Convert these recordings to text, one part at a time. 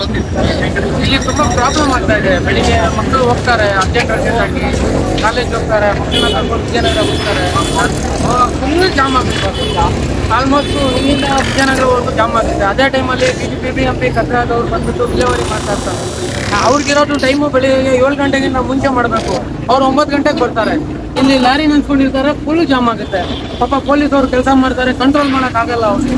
ಇಲ್ಲಿ ತುಂಬಾ ಪ್ರಾಬ್ಲಮ್ ಆಗ್ತಾ ಇದೆ. ಬೆಳಿಗ್ಗೆ ಮಕ್ಕಳು ಹೋಗ್ತಾರೆ ಅರ್ಜೆಂಟ್ ಅರ್ಜೆಂಟ್ ಆಗಿ ಕಾಲೇಜ್ ಹೋಗ್ತಾರೆ ಮಕ್ಕಳನ್ನ ಕರ್ಕೊಂಡು ವಿಜಯನಗರ ಹೋಗ್ತಾರೆ. ಫುಲ್ ಜಾಮ್ ಆಗುತ್ತೆ ಆಲ್ಮೋಸ್ಟ್ ಇಲ್ಲಿಂದ ವಿಜಯನಗರವರೆಗೂ ಜಾಮ್ ಆಗುತ್ತೆ ಅದೇ ಟೈಮಲ್ಲಿ B G P B M P ಕತ್ರಾದವ್ರು ಬಂದ್ಬಿಟ್ಟು ವಿಲೇವರಿ ಮಾಡ್ತಾ ಇರ್ತಾರೆ. ಅವ್ರಿಗಿರೋದು ಟೈಮು ಬೆಳಿಗ್ಗೆ ಏಳು ಗಂಟೆಗಿಂತ ಮುಂಚೆ ಮಾಡಬೇಕು. ಅವ್ರು ಒಂಬತ್ತು ಗಂಟೆಗೆ ಬರ್ತಾರೆ. ಇಲ್ಲಿ ಲಾರಿ ನೆನ್ಸ್ಕೊಂಡಿರ್ತಾರೆ ಫುಲ್ ಜಾಮ್ ಆಗುತ್ತೆ. ಪಾಪ ಪೊಲೀಸ್ ಅವ್ರು ಕೆಲಸ ಮಾಡ್ತಾರೆ ಕಂಟ್ರೋಲ್ ಮಾಡೋಕ್ಕಾಗಲ್ಲ ಅವ್ರಿಗೆ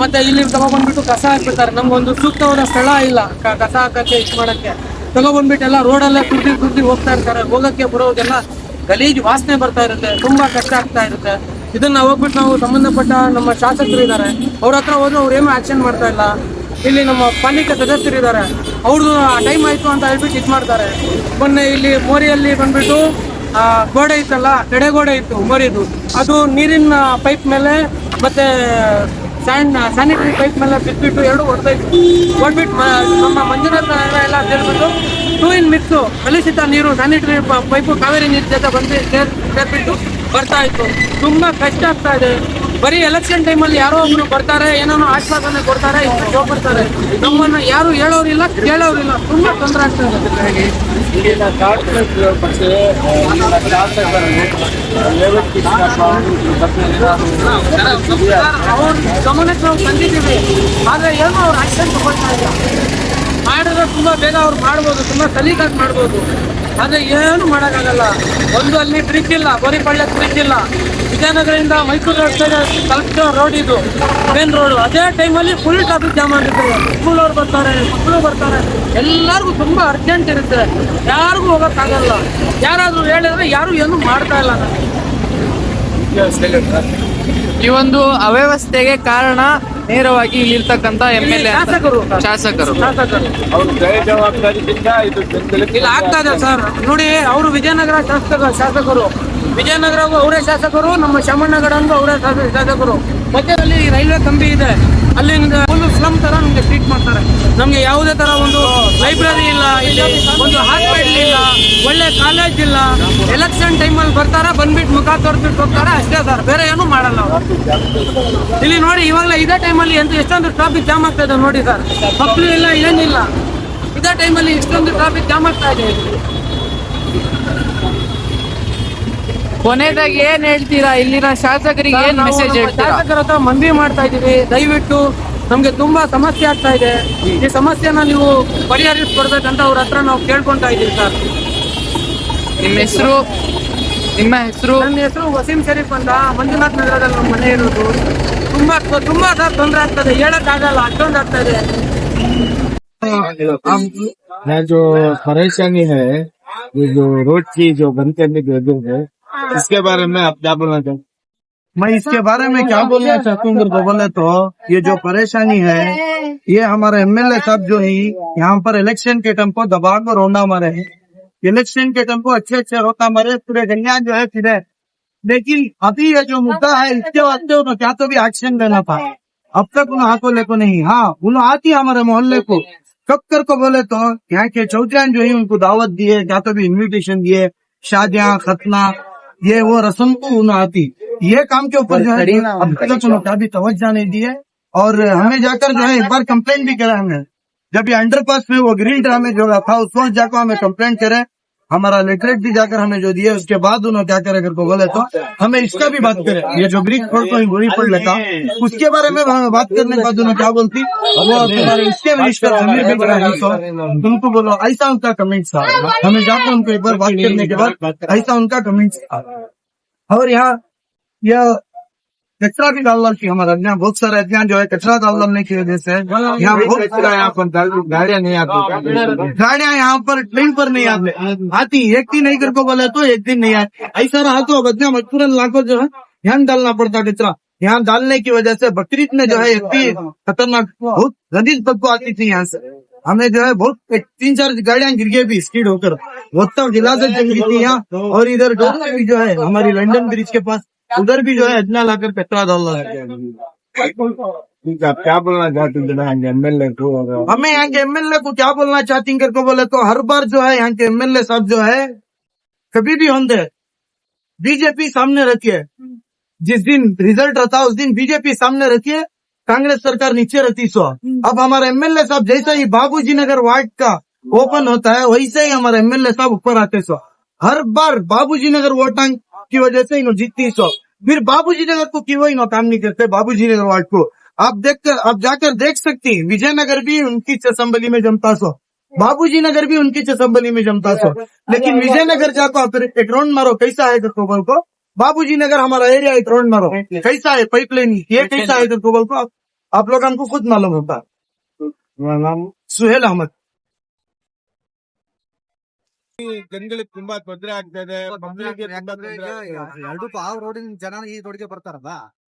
ಮತ್ತೆ ಇಲ್ಲಿ ತಗೊಬಂದ್ಬಿಟ್ಟು ಕಸ ಹಾಕ್ಬಿಡ್ತಾರೆ. ನಮ್ಗೊಂದು ಸೂಕ್ತವಾದ ಸ್ಥಳ ಇಲ್ಲ ಕಸ ಹಾಕಕ್ಕೆ ಇಷ್ಟು ಮಾಡಕ್ಕೆ. ತಗೊಬಂದ್ಬಿಟ್ಟು ಎಲ್ಲ ರೋಡಲ್ಲೇ ಕುರ್ದಿ ಕುರ್ದಿ ಹೋಗ್ತಾ ಇರ್ತಾರೆ. ಹೋಗಕ್ಕೆ ಬರೋದೆಲ್ಲ ಗಲೀಜ್ ವಾಸನೆ ಬರ್ತಾ ಇರುತ್ತೆ. ತುಂಬಾ ಕಷ್ಟ ಆಗ್ತಾ ಇರುತ್ತೆ. ಇದನ್ನ ಹೋಗ್ಬಿಟ್ಟು ನಾವು ಸಂಬಂಧಪಟ್ಟ ನಮ್ಮ ಶಾಸಕರು ಇದ್ದಾರೆ. ಅವ್ರ ಹತ್ರ ಹೋದ್ರೆ ಅವ್ರು ಏನೂ ಆಕ್ಷನ್ ಮಾಡ್ತಾ ಇಲ್ಲ. ಇಲ್ಲಿ ನಮ್ಮ ಪಾಲಿಕೆ ಸದಸ್ಯರು ಇದ್ದಾರೆ. ಅವ್ರದ್ದು ಟೈಮ್ ಆಯ್ತು ಅಂತ ಹೇಳ್ಬಿಟ್ಟು ಇದು ಮಾಡ್ತಾರೆ. ಮೊನ್ನೆ ಇಲ್ಲಿ ಮೋರಿಯಲ್ಲಿ ಬಂದ್ಬಿಟ್ಟು ಗೋಡೆ ಇತ್ತಲ್ಲ, ತಡೆಗೋಡೆ ಇತ್ತು ಮೋರಿದು. ಅದು ನೀರಿನ ಪೈಪ್ ಮೇಲೆ ಮತ್ತೆ ಸ್ಯಾನ್ ಸ್ಯಾನಿಟರಿ ಪೈಪ್ ಮೇಲೆ ಬಿದ್ದುಬಿಟ್ಟು ಎರಡು ಹೊಡೆದೈತು ಹೊಡ್ಬಿಟ್ಟು ಮ- ನಮ್ಮ ಮಂಜುನಾಥ ಎಲ್ಲ ಸೇರಿಬಿಟ್ಟು ಟೂ ಇನ್ ಮಿಕ್ಸು, ಕಲುಷಿತ ನೀರು ಸ್ಯಾನಿಟರಿ ಪೈಪು ಕಾವೇರಿ ನೀರು ಜೊತೆ ಬಂದು ಸೇರ್, ಸೇರಿಬಿಟ್ಟು ಬರ್ತಾ ಇತ್ತು. ತುಂಬ ಕಷ್ಟ ಆಗ್ತಾ ಇದೆ. ಬರೀ ಎಲೆಕ್ಷನ್ ಟೈಮಲ್ಲಿ ಯಾರೋ ಒಬ್ಬರು ಬರ್ತಾರೆ ಏನೋ ಆಶ್ವಾಸನೆ ಕೊಡ್ತಾರೆ ಇಷ್ಟು ಬರ್ತಾರೆ ನಮ್ಮನ್ನು ಯಾರು ಹೇಳೋರಿಲ್ಲ, ಕೇಳೋರಿಲ್ಲ. ತುಂಬ ತೊಂದರೆ ಆಗ್ತಾ ಇದೆ ಇಲ್ಲಿನ ಕಾರ್ಪೊರೇಟ್ ಮತ್ತೆ ಇಲ್ಲಿನ ಶಾಸಕರು ರೇವತಿ ಗಮನಕ್ಕೆ ನಾವು ಬಂದಿದ್ದೀವಿ ಆದರೆ ಏನೋ ಅವ್ರು ಆಕ್ಷನ್ ತಗೊಳ್ತಾ ಇಲ್ಲ. ಮಾಡಿದ್ರೆ ತುಂಬಾ ಬೇಗ ಅವ್ರು ಮಾಡ್ಬೋದು, ತುಂಬಾ ಸಲೀಕಾಗಿ ಮಾಡ್ಬೋದು. ಆದರೆ ಏನು ಮಾಡೋಕ್ಕಾಗಲ್ಲ. ಒಂದು ಅಲ್ಲಿ ಬ್ರಿಡ್ಜ್ ಇಲ್ಲ, ಗೋರಿಪಳ್ಳ ಬ್ರಿಡ್ಜ್ ಇಲ್ಲ. ವಿಜಯನಗರದಿಂದ ಮೈಸೂರು ರೋಡ್ ಸೈಡ್ ರೋಡ್ ಇದು. ಮೇನ್ ರೋಡ್ ಅದೇ ಟೈಮಲ್ಲಿ ಫುಲ್ ಟ್ರಾಫಿಕ್ ಜಾಮ್ ಆಗುತ್ತೆ ಸ್ಕೂಲವ್ರು ಬರ್ತಾರೆ ಮಕ್ಕಳು ಬರ್ತಾರೆ. ಎಲ್ಲರಿಗೂ ತುಂಬಾ ಅರ್ಜೆಂಟ್ ಇರುತ್ತೆ. ಯಾರಿಗೂ ಹೋಗೋಕ್ಕಾಗಲ್ಲ. ಯಾರಾದರೂ ಹೇಳಿದ್ರೆ ಯಾರು ಏನು ಮಾಡ್ತಾ ಇಲ್ಲ ಈ ಒಂದು ಅವ್ಯವಸ್ಥೆಗೆ ಕಾರಣ ನೇರವಾಗಿ ಇಲ್ಲಿರ್ತಕ್ಕಂತ ಎಂ ಎಲ್ ಎ ಶಾಸಕರು. ಶಾಸಕರು. ಶಾಸಕರು. ಅವ್ರ ಜಯ ಜವಾಬ್ದಾರಿಯಿಂದ ಇದು ಇಲ್ಲ ಆಗ್ತಾ ಇದೆ ಸರ್. ನೋಡಿ ಅವರು ವಿಜಯನಗರ ಶಾಸಕರು ಶಾಸಕರು. ವಿಜಯನಗರಗೂ ಅವರೇ ಶಾಸಕರು, ನಮ್ಮ ಚಾಮಣ್ಣಗಡಂಗೂ ಅವರೇ ಶಾಸ- ಶಾಸಕರು. ಮಧ್ಯದಲ್ಲಿ ರೈಲ್ವೆ ಕಂಬಿ ಇದೆ. ಅಲ್ಲಿಂದ ಫುಲ್ ಸ್ಲಮ್ ತರ ನಮ್ಗೆ ಟ್ರೀಟ್ ಮಾಡ್ತಾರೆ. ನಮ್ಗೆ ಯಾವುದೇ ತರ ಒಂದು ಲೈಬ್ರರಿ ಇಲ್ಲ, ಇಲ್ಲಿ ಒಂದು ಹಾಸ್ಪಿಟಲ್ ಇಲ್ಲ, ಒಳ್ಳೆ ಕಾಲೇಜ್ ಇಲ್ಲ. ಎಲೆಕ್ಷನ್ ಟೈಮಲ್ಲಿ ಬರ್ತಾರೆ, ಬಂದ್ಬಿಟ್ಟು ಮುಖ ತೋರಿಸ್ಬಿಟ್ಟು ಹೋಗ್ತಾರೆ, ಅಷ್ಟೇ ಸರ್. ಬೇರೆ ಏನು ಮಾಡಲ್ಲ ಅವರು. ಇಲ್ಲಿ ನೋಡಿ, ಇವಾಗಲೇ ಇದೇ ಟೈಮಲ್ಲಿ ಎಂತ ಎಷ್ಟೊಂದು ಟ್ರಾಫಿಕ್ ಜಾಮ್ ಆಗ್ತಾ ಇದೆ ನೋಡಿ ಸರ್. ಮಕ್ಕಳು ಇಲ್ಲ, ಏನಿಲ್ಲ. ಇದೇ ಟೈಮಲ್ಲಿ ಇಷ್ಟೊಂದು ಟ್ರಾಫಿಕ್ ಜಾಮ್ ಆಗ್ತಾ ಇದೆ ಕೊನೆದಾಗಿ ಏನ್ ಹೇಳ್ತೀರಾ ಇಲ್ಲಿನ ಶಾಸಕರಿಗೆ ಏನ್ ನಾವು ಮೆಸೇಜ್ ನಮ್ಮ ಹೇಳ್ತೀರಾ ಶಾಸಕರ ಹತ್ರ ಮನವಿ ಮಾಡ್ತಾ ಇದೀವಿ ದಯವಿಟ್ಟು ನಮ್ಗೆ ತುಂಬಾ ಸಮಸ್ಯೆ ಆಗ್ತಾ ಇದೆ ಈ ಸಮಸ್ಯೆನ ನೀವು ಪರಿಹರಿಸ್ಕೊಡ್ಬೇಕಂತ ಅವ್ರ ಹತ್ರ ನಾವು ಕೇಳ್ಕೊಂತಾ ಇದೀವಿ ಸರ್ ನಿಮ್ಮ ಹೆಸರು ನಿಮ್ಮ ಹೆಸರು ನನ್ನ ಹೆಸರು ವಸೀಂ ಶರೀಫ್ ಅಂತ ಮಂಜುನಾಥ್ ನಗರದಲ್ಲಿ ನಮ್ಮ ಮನೆ ಇರೋದು ತುಂಬಾ ತುಂಬಾ ಸರ್ ತೊಂದರೆ ಆಗ್ತದೆ ಹೇಳಕ್ ಆಗಲ್ಲ ಅಷ್ಟೊಂದು ಆಗ್ತಾ ಇದೆ यहाँ जो परेशानी है ये जो रोड की जो बंद करने की वजह है इसके बारे में आप क्या बोलना चाहते मैं इसके बारे में क्या बोलना चाहता हूँ बोले तो? ये जो परेशानी है ये हमारे एमएलए साहब जो है यहाँ पर इलेक्शन के टाइम को दबा कर रोना मारे हैं। इलेक्शन के टाइम को अच्छे अच्छे रोता मारे पूरे गलियाँ जो है फिरे लेकिन अभी ये जो मुद्दा है इसके वास्ते उन्होंने क्या तो भी एक्शन लेना था। अब तक उन्हें हाथों लेको नहीं। हाँ उन्होंने आती हमारे मोहल्ले को। कक्कर को बोले तो यहाँ के चौधरी जो है उनको दावत दिए क्या तो भी इन्विटेशन दिए शादियाँ खतना ये वो रसम को उन्हें आती। ये काम के ऊपर जो है अब तक उन्होंने भी तवज्जा नहीं दी है और हमें जाकर जो है एक बार कंप्लेंट भी करा हमने जब ये अंडर पास में वो ग्रीन ड्रामे जो था उस वक्त जाकर हमें कंप्लेंट करे। हमारा लेटरेट भी जाकर हमें जो दिया उसके बाद उन्होंने क्या करे करके बोले तो हमें इसका भी बात करे। ये जो ब्रिज फोड़ को गोली पड़ लेता। उसके बारे में हमें बात करने के बाद उन्होंने क्या बोलती? वो तुम्हारे इसके मिनिस्टर जमीर बेग रही तो तुमको बोलो ऐसा उनका कमेंट था। हमें जाकर उनको एक बार बात करने के बाद ऐसा उनका कमेंट था। और यहाँ यह कचरा भी डालना चाहिए हमारा यहाँ बहुत सारा यहाँ जो है कचरा डालने की वजह से यहाँ बहुत हैं यहाँ पर गाड़ियाँ नहीं आती। गाड़ियाँ यहाँ पर ट्रेन पर नहीं आते। आती एक दिन नहीं करके बोले तो एक दिन नहीं आती। ऐसा रहा तो अब इतना मजबूरन लाखों जो है यहाँ डालना पड़ता कचरा। यहाँ डालने की वजह से बकरीद में जो है इतनी खतरनाक बहुत गंदी बदबू आती थी यहाँ से। हमें जो है बहुत तीन चार गाड़ियाँ गिर गई भी स्पीड होकर। वो जिला से जंग थी यहाँ और इधर भी जो है हमारी लंदन ब्रिज के पास उधर भी जो है इतना लाकर है है आप क्या बोलना चाहते हैं एम एल ए को हमें यहाँ के एमएलए को क्या बोलना चाहती हैं करके बोले तो हर बार जो है यहाँ के एमएलए साहब जो है कभी भी होंगे बीजेपी सामने रखिए। जिस दिन रिज़ल्ट रहता उस दिन बीजेपी सामने रखिए कांग्रेस सरकार नीचे रहती सो। अब हमारे एमएलए साहब जैसा ही बाबूजी नगर वार्ड का ओपन होता है वैसे ही हमारे एमएलए साहब ऊपर आते सो। हर बार बाबूजी नगर वोटांग की वजह से इन्हों जीतती सो। फिर बाबूजी नगर को क्यों इन्हों काम नहीं करते बाबूजी नगर वार्ड को। आप देख कर आप जाकर देख सकती हैं विजयनगर भी उनकी चसम्बली में जमता सो। बाबूजी नगर भी उनकी चसम्बली में जमता सो। लेकिन विजयनगर जाको फिर एक राउंड मारो कैसा है तो बोल को? बाबूजी नगर हमारा एरिया एक राउंड मारो। कैसा है पाइपलाइन ये कैसा है तो बोल को? आप, आप लोग हमको खुद मालूम होता नाम सुहेल अहमद। ಜನಗಳಿಗೆ ತುಂಬಾ ತೊಂದರೆ ಆಗ್ತಾ ಇದೆ. ತುಂಬಾ ತೊಂದ್ರೆ ಆ ರೋಡಿನ ಜನ ಈ ರೋಡ್ಗೆ ಬರ್ತಾರಲ್ಲ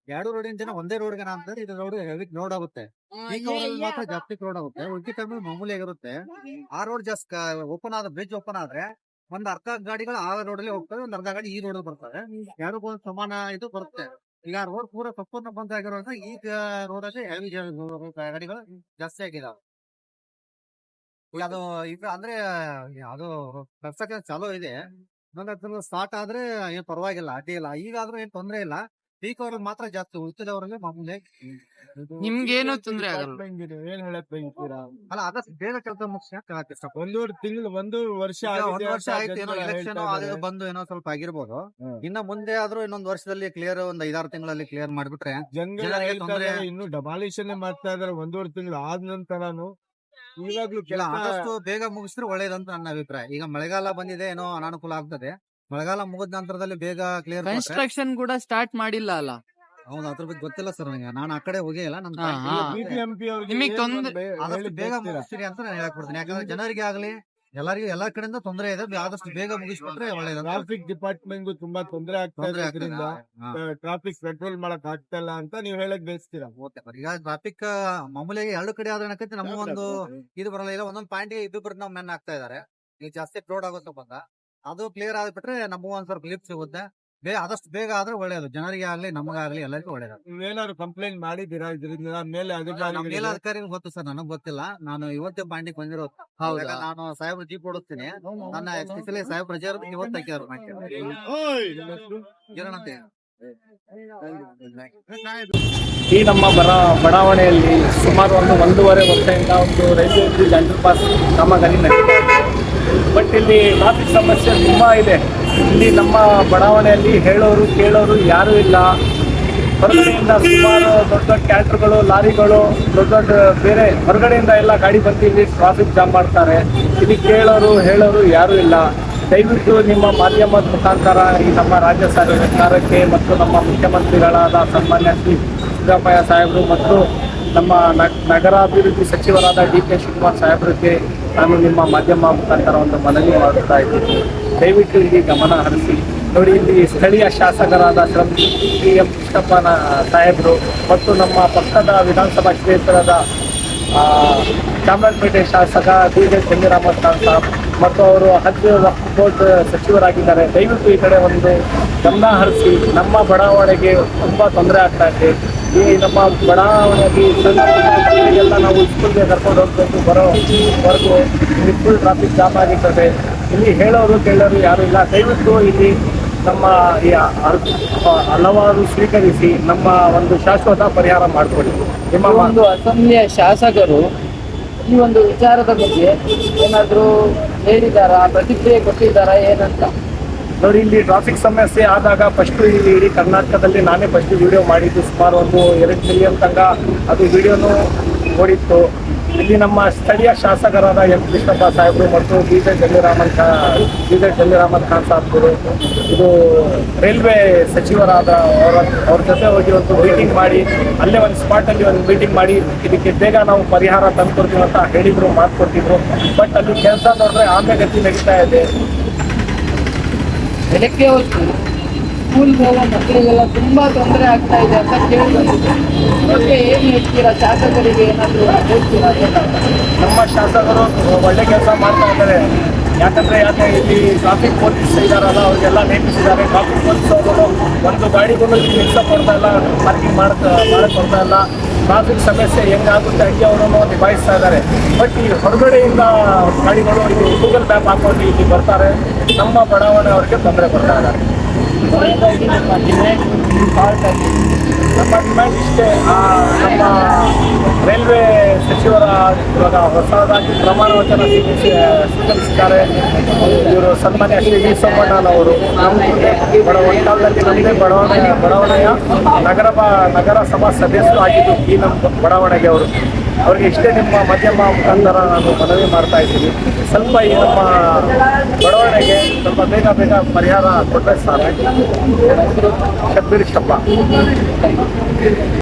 ಎರಡು ರೋಡಿನ ಜನ ಒಂದೇ ರೋಡ್ಗೆ ಅಂತಂದ್ರೆ ಇದು ರೋಡ್ ರೋಡ್ ಆಗುತ್ತೆ. ಈಗ ರೋಡ್ ಮಾತ್ರ ಜಾಸ್ತಿ ರೋಡ್ ಆಗುತ್ತೆ. ಉಳ್ಕಿ ಟೈಮ್ ಮಾಮೂಲಿ ಆಗಿರುತ್ತೆ ಆ ರೋಡ್ ಜಾಸ್ತಿ ಓಪನ್ ಆದ ಬ್ರಿಡ್ಜ್ ಓಪನ್ ಆದ್ರೆ ಒಂದ್ ಅರ್ಧ ಗಾಡಿಗಳು ಆ ರೋಡ್ ಅಲ್ಲಿ ಹೋಗ್ತವೆ ಒಂದ್ ಅರ್ಧ ಗಾಡಿ ಈ ರೋಡ್ ಬರ್ತವೆ. ಎರಡಕ್ಕೂ ಒಂದ್ ಸಮಾನ ಇದು ಬರುತ್ತೆ. ಈಗ ರೋಡ್ ಪೂರ ಸಂಪೂರ್ಣ ಬಂದ್ ಆಗಿರೋದ್ರಿಂದ ಈಗ ರೋಡ್ ಅಲ್ಲಿ ಹೆವಿ ಗಾಡಿಗಳು ಜಾಸ್ತಿ ಆಗಿದಾವೆ. ಅದು ಈಗ ಅಂದ್ರೆ ಅದು ಕನ್ಸ್ಟ್ರಕ್ಷನ್ ಚಾಲೂ ಇದೆ. ಇನ್ನೊಂದು ಸ್ಟಾರ್ಟ್ ಆದ್ರೆ ಏನ್ ಪರವಾಗಿಲ್ಲ ಅಡ್ಡಿ ಇಲ್ಲ. ಈಗ ಆದ್ರೂ ಏನ್ ತೊಂದ್ರೆ ಇಲ್ಲ. ಪೀಕ್ ಅವ್ರಿಗೆ ಮಾತ್ರ ಜಾಸ್ತಿ ಉಳಿತದವ್ರಿಗೆ ಮಾಮೂಲಿ. ನಿಮ್ಗೇನು ತೊಂದ್ರೆ ಆಗಲ್ಲ. ಏನ್ ಹೇಳಕ್ ಬಯಸ್ತೀರಾ? ಅಲ್ಲ ಅದಷ್ಟು ಬೇಗ ಕೆಲಸ ಮುಗಿಸ್ ಒಂದೂವರೆ ತಿಂಗಳು ಒಂದು ವರ್ಷ ಒಂದ್ ವರ್ಷ ಆಯ್ತು ಏನೋ ಎಲೆಕ್ಷನ್ ಅದು ಬಂದು ಏನೋ ಸ್ವಲ್ಪ ಆಗಿರ್ಬೋದು. ಇನ್ನ ಮುಂದೆ ಆದ್ರೂ ಇನ್ನೊಂದ್ ವರ್ಷದಲ್ಲಿ ಕ್ಲಿಯರ್ ಒಂದ್ ಐದಾರು ತಿಂಗಳಲ್ಲಿ ಕ್ಲಿಯರ್ ಮಾಡ್ಬಿಟ್ರೆ ಜಂಗಲ್ ಇನ್ನು ಡಬಾಲಿಷನ್ ಮಾಡ್ತಾ ಇದಾರೆ ಒಂದೂವರೆ ತಿಂಗಳು ಆದ ನಂತರನು ಇವಾಗ್ಲೂ ಇಲ್ಲ ಆದಷ್ಟು ಬೇಗ ಮುಗಿಸಿದ್ರೆ ಒಳ್ಳೇದಂತ ನನ್ನ ಅಭಿಪ್ರಾಯ. ಈಗ ಮಳೆಗಾಲ ಬಂದಿದೆ ಏನೋ ಅನಾನುಕೂಲ ಆಗ್ತದೆ. ಮಳೆಗಾಲ ಮುಗಿದ ನಂತರದಲ್ಲಿ ಬೇಗ ಕ್ಲಿಯರ್ ಕನ್ಸ್ಟ್ರಕ್ಷನ್ ಕೂಡ ಸ್ಟಾರ್ಟ್ ಮಾಡಿಲ್ಲ ಅಲ್ಲ? ಹೌದು ಅದ್ರ ಬಗ್ಗೆ ಗೊತ್ತಿಲ್ಲ ಸರ್ ನನಗೆ. ನಾನು ಆ ಕಡೆ ಹೋಗಿಲ್ಲ ನನ್ನ ಹಾ, ಹಾ. ಬಿಬಿಎಂಪಿ ನಿಮಗ್ ತೊಂದ್ರೆ- ಬೇಗ ಮುಗಿಸ್ತೀರಿ ಅಂತ ನಾನು ಹೇಳಕ್ ಬಿಡ್ತೀನಿ ಯಾಕಂದ್ರೆ ಜನರಿಗೆ ಆಗ್ಲಿ ಎಲ್ಲರಿಗೂ ಎಲ್ಲಾ ಕಡೆಯಿಂದ ತೊಂದರೆ ಇದೆ. ಆದಷ್ಟು ಬೇಗ ಮುಗಿಸ್ಬಿಟ್ರೆ ಒಳ್ಳೇದು. ಟ್ರಾಫಿಕ್ ಡಿಪಾರ್ಟ್ಮೆಂಟ್ ತುಂಬಾ ತೊಂದರೆ ಆಗ್ತಾ ತೊಂದರೆ ಇರೋದ್ರಿಂದ ಟ್ರಾಫಿಕ್ ಕಂಟ್ರೋಲ್ ಮಾಡಕ್ ಆಗ್ತಾ ಇಲ್ಲ ಅಂತ ನೀವ್ ಹೇಳಕ್ ಬಯಸ್ತೀರಾ? ಈಗ ಟ್ರಾಫಿಕ್ ಮಾಮೂಲಿಯಾಗಿ ಎರಡು ಕಡೆ ಆದ್ರೆ ಏನಕ್ಕೈತಿ ನಮ್ಮ ಒಂದು ಇದು ಬರಲ್ಲ. ಇಲ್ಲ ಒಂದೊಂದ್ ಪಾಯಿಂಟ್ ಇಬ್ಬಿಬ್ರು ನಾವು ಮೆನ್ ಆಗ್ತಾ ಇದಾರೆ. ಈಗ ಜಾಸ್ತಿ ಕ್ಲೋಡ್ ಆಗುತ್ತೆ ಬಂದ ಅದು ಕ್ಲಿಯರ್ ಆಗ್ಬಿಟ್ರೆ ನಮಗೂ ಒಂದ್ ಸ್ವಲ್ಪ ಸಿಗುತ್ತೆ. ಬೇಗ ಆದಷ್ಟು ಬೇಗ ಆದ್ರೆ ಒಳ್ಳೇದು. ಜನರಿಗೆ ಆಗ್ಲಿ ನಮಗಾಗ್ಲಿ ಎಲ್ಲರಿಗೂ ಒಳ್ಳೇದು. ನೀವೇನಾದ್ರು ಕಂಪ್ಲೇಂಟ್ ಮಾಡಿದ್ದೀರಾ? ಇದರಿಂದ ಮೇಲೆ ನಮ್ಮ ಮೇಲಾಧಿಕಾರಿ ಗೊತ್ತು ಸರ್ ನನಗ್ ಗೊತ್ತಿಲ್ಲ. ನಾನು ಇವತ್ತೇ ಬಾಂಡಿಗೆ ಬಂದಿರೋದು. ಹೌದಾ? ನಾನು ಸಾಹೇಬ್ರ ಜೀಪ್ ಓಡಿಸ್ತೀನಿ. ನನ್ನ ಎಸ್ಪೆಷಲಿ ಸಾಹೇಬ್ ಪ್ರಜಾರ್ ಇವತ್ತು ಹಾಕಿದ್ರು ಏನಂತೆ ಈ ನಮ್ಮ ಬರ ಬಡಾವಣೆಯಲ್ಲಿ ಸುಮಾರು ಒಂದು ಒಂದೂವರೆ ವರ್ಷದಿಂದ ಒಂದು ರೈಲ್ವೆ ಬ್ರಿಡ್ಜ್ ಅಂಡರ್ ಪಾಸ್ ಕಾಮಗಾರಿ ನಡೀತಾ ಇದೆ. ಬಟ್ ಇಲ್ಲಿ ಟ್ರಾಫಿಕ್ ಸಮಸ್ಯೆ ತುಂಬಾ ಇದೆ. ಇಲ್ಲಿ ನಮ್ಮ ಬಡಾವಣೆಯಲ್ಲಿ ಹೇಳೋರು, ಕೇಳೋರು ಯಾರೂ ಇಲ್ಲ. ಹೊರಗಡೆಯಿಂದ ಸುಮಾರು ದೊಡ್ಡ ದೊಡ್ಡ ಟ್ಯಾಕ್ಟರ್ಗಳು ಲಾರಿಗಳು, ದೊಡ್ಡ ದೊಡ್ಡ ಬೇರೆ ಹೊರಗಡೆಯಿಂದ ಎಲ್ಲ ಗಾಡಿ ಬಂದು ಇಲ್ಲಿ ಟ್ರಾಫಿಕ್ ಜಾಮ್ ಮಾಡ್ತಾರೆ. ಇಲ್ಲಿ ಕೇಳೋರು, ಹೇಳೋರು ಯಾರೂ ಇಲ್ಲ. ದಯವಿಟ್ಟು ನಿಮ್ಮ ಮಾಧ್ಯಮದ ಮುಖಾಂತರ ಈ ನಮ್ಮ ರಾಜ್ಯ ಸರ್ಕಾರಕ್ಕೆ ಮತ್ತು ನಮ್ಮ ಮುಖ್ಯಮಂತ್ರಿಗಳಾದ ಸನ್ಮಾನ್ಯ ಶ್ರೀ ಸಿದ್ದರಾಮಯ್ಯ ಸಾಹೇಬರು ಮತ್ತು ನಮ್ಮ ನಗರಾಭಿವೃದ್ಧಿ ಸಚಿವರಾದ ಡಿ ಕೆ ಶಿವಕುಮಾರ್ ಸಾಹೇಬರಿಗೆ ನಾನು ನಿಮ್ಮ ಮಾಧ್ಯಮ ಮುಖಾಂತರ ಒಂದು ಮನವಿ ಮಾಡುತ್ತಾ ಇದ್ದೀನಿ. ದಯವಿಟ್ಟು ಇಲ್ಲಿ ಗಮನ ಹರಿಸಿ. ನೋಡಿ, ಇಲ್ಲಿ ಸ್ಥಳೀಯ ಶಾಸಕರಾದ ಶ್ರಮ್ ಪಿ ಎಂ ಕೃಷ್ಣಪ್ಪನ ಸಾಹೇಬರು ಮತ್ತು ನಮ್ಮ ಪಕ್ಕದ ವಿಧಾನಸಭಾ ಕ್ಷೇತ್ರದ ಚಾಮರಾಜಪೇಟೆ ಶಾಸಕ ಡಿ ಜೆ ಚಂದಿರಾಮ ಖಾನ್ ಸಾಬ್ ಮತ್ತು ಅವರು ಹತ್ತು ವಕ್ಫ್ ಬೋರ್ಡ್ ಸಚಿವರಾಗಿದ್ದಾರೆ. ದಯವಿಟ್ಟು ಈ ಕಡೆ ಒಂದು ಗಮನ ಹರಿಸಿ. ನಮ್ಮ ಬಡಾವಣೆಗೆ ತುಂಬ ತೊಂದರೆ ಆಗ್ತಾ ಇದೆ. ಈ ನಮ್ಮ ಪುಟ್ಟ ಮಕ್ಕಳಿಗೆಲ್ಲ ನಾವು ಸ್ಕೂಲ್ಗೆ ಕರ್ಕೊಂಡು ಹೋಗ್ಬೇಕು ಬರೋವರೆಗೂ ಇಲ್ಲಿ ಫುಲ್ ಟ್ರಾಫಿಕ್ ಜಾಮ್ ಆಗಿರ್ತದೆ. ಇಲ್ಲಿ ಹೇಳೋರು ಕೇಳೋರು ಯಾರು ಇಲ್ಲ. ದಯವಿಟ್ಟು ಇಲ್ಲಿ ನಮ್ಮ ಹಲವಾರು ಸ್ವೀಕರಿಸಿ ನಮ್ಮ ಒಂದು ಶಾಶ್ವತ ಪರಿಹಾರ ಮಾಡಿಕೊಡಿ ನಿಮ್ಮ ಒಂದು ಅಸೆಂಬ್ಲಿಯ ಶಾಸಕರು ಈ ಒಂದು ವಿಚಾರದ ಬಗ್ಗೆ ಏನಾದರೂ ಹೇಳಿದಾರಾ ಪ್ರತಿಕ್ರಿಯೆ ಕೊಟ್ಟಿದ್ದಾರಾ ಏನಂತ? ನೋಡಿ, ಇಲ್ಲಿ ಟ್ರಾಫಿಕ್ ಸಮಸ್ಯೆ ಆದಾಗ ಫಸ್ಟ್ ಇಲ್ಲಿ ಇಡೀ ಕರ್ನಾಟಕದಲ್ಲಿ ನಾನೇ ಫಸ್ಟ್ ವಿಡಿಯೋ ಮಾಡಿದ್ದು ಸುಮಾರು ಒಂದು ಎರಡು ಮಿಲಿಯನ್ ತನಕ ಅದು ವಿಡಿಯೋನು ಓಡಿತ್ತು ಇಲ್ಲಿ ನಮ್ಮ ಸ್ಥಳೀಯ ಶಾಸಕರಾದ ಎಂ. ಕೃಷ್ಣಪ್ಪ ಸಾಹೇಬರು ಮತ್ತು ಬಿ ಜೆ ಜಲ್ಲಿರಾಮನ್ ಖಾ ಬಿ ಜೆ ಜಲ್ಲಿರಾಮನ್ ಖಾನ್ ಸಾಹೇಬರು, ಇದು ರೈಲ್ವೆ ಸಚಿವರಾದ ಅವರ, ಅವ್ರ ಜೊತೆ ಹೋಗಿ ಒಂದು ಮೀಟಿಂಗ್ ಮಾಡಿ, ಅಲ್ಲೇ ಒಂದು ಸ್ಪಾಟಲ್ಲಿ ಒಂದು ಮೀಟಿಂಗ್ ಮಾಡಿ, ಇದಕ್ಕೆ ಬೇಗ ನಾವು ಪರಿಹಾರ ತಂದು ಕೊಡ್ತೀವಿ ಅಂತ ಹೇಳಿದರು ಮಾತು ಕೊಟ್ಟಿದ್ರು ಬಟ್ ಅಲ್ಲಿ ಕೆಲಸ ನೋಡಿದ್ರೆ ಆಮೇಲೆ ಗತಿ ನಡೀತಾ ಇದೆ. ಬೆಳಗ್ಗೆ ಹೊತ್ತು ಸ್ಕೂಲ್ಗೆ ಹೋಗೋ ಮಕ್ಕಳಿಗೆಲ್ಲ ತುಂಬ ತೊಂದರೆ ಆಗ್ತಾ ಇದೆ ಅಂತ ಕೇಳಿ ಮತ್ತೆ ಏನು ಹೇಳ್ತೀರಾ? ಶಾಸಕರಿಗೆ ಏನಾದರೂ ಹೇಳ್ತೀರಾ? ನಮ್ಮ ಶಾಸಕರು ಒಳ್ಳೆ ಕೆಲಸ ಮಾಡ್ತಾ ಇದ್ದಾರೆ. ಯಾಕಂದ್ರೆ ಯಾಕೆ ಇಲ್ಲಿ ಟ್ರಾಫಿಕ್ ಪೊಲೀಸ್ ಇದಾರಲ್ಲ, ಅವ್ರಿಗೆಲ್ಲ ನೇಮಿಸಿದ್ದಾರೆ. ಟ್ರಾಫಿಕ್ ಪೊಲೀಸ್ ಅವರು ಒಂದು ಗಾಡಿಗೂ ಇಲ್ಲಿ ನಿಲ್ಸಕ್ ಕೊಡ್ತಾ ಇಲ್ಲ ಪಾರ್ಕಿಂಗ್ ಮಾಡಕ್ ಮಾಡಕ್ ಕೊಡ್ತಾ ಇಲ್ಲ. ಟ್ರಾಫಿಕ್ ಸಮಸ್ಯೆ ಹೆಂಗಾಗುತ್ತೆ ಹಂಗೆ ಅವರನ್ನು ನಿಭಾಯಿಸ್ತಾ ಇದ್ದಾರೆ. ಬಟ್ ಈ ಹೊರಗಡೆಯಿಂದ ಗಾಡಿಗಳು ಇಲ್ಲಿ ಗೂಗಲ್ ಮ್ಯಾಪ್ ಹಾಕೊಂಡು ಇಲ್ಲಿ ಬರ್ತಾರೆ. ನಮ್ಮ ಬಡಾವಣೆ ಅವ್ರಿಗೆ ತೊಂದರೆ ಕೊಡ್ತಾ ಇದ್ದಾರೆ. ಆಗಿ ನಮ್ಮ ಇಷ್ಟೇ ನಮ್ಮ ರೈಲ್ವೆ ಸಚಿವರ ಇವಾಗ ಹೊಸದಾಗಿ ಪ್ರಮಾಣ ವಚನ ಸ್ವೀಕರಿಸಿದ್ದಾರೆ ಇವರು ಸನ್ಮಾನ್ಯ ಶ್ರೀ ವಿ ಸೋಮಣ್ಣನವರು ಬಡ ಕಾಲದಲ್ಲಿ ನಮ್ಮದೇ ಬಡಾವಣೆ ಬಡಾವಣೆಯ ನಗರ ಬ ನಗರ ಸಭಾ ಸದಸ್ಯರು ಆಗಿದ್ದು ಈ ನಮ್ಮ ಬಡಾವಣೆಗೆ ಅವರು ಅವರಿಗೆ ಇಷ್ಟೇ ನಿಮ್ಮ ಮಾಧ್ಯಮ ಮುಖಾಂತರ ನಾನು ಮನವಿ ಮಾಡ್ತಾ ಇದ್ದೀನಿ ಸ್ವಲ್ಪ ಈ ನಮ್ಮ ಬಡವಣೆಗೆ ಸ್ವಲ್ಪ ಬೇಗ ಬೇಗ ಪರಿಹಾರ ಕೊಟ್ಟರೆ ಸಾಕು. ಶಬ್ಬೀರ್ ಶಬ್ಬ